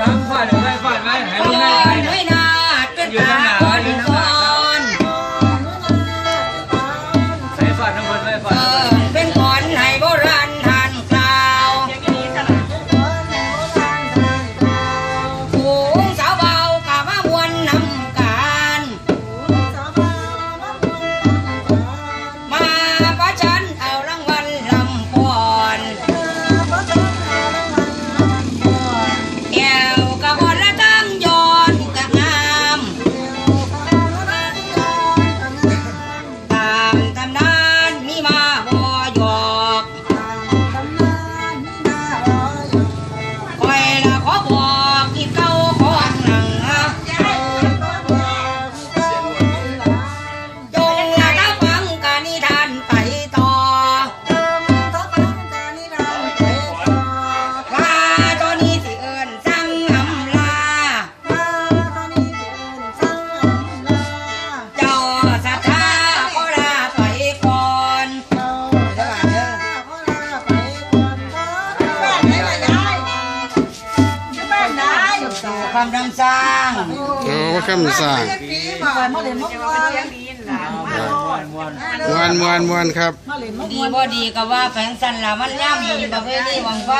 ถามฝ่ายหรือไม่ฝ่ายไหมให้ก็ลุงย้ได้อใครนเนี่ไว้ยนาเป็นตาคนก่อนใส่ฝ่ายทั้งหมดไม่เอฝ่าย คำดังสร้างโอ้ว่าคำสั่งม้วนม้วนมวนมวนมวนครับ ดีบ่ดีก็ว่าแผงสันละมันย่ำบุญประเภทนี้วังไฟ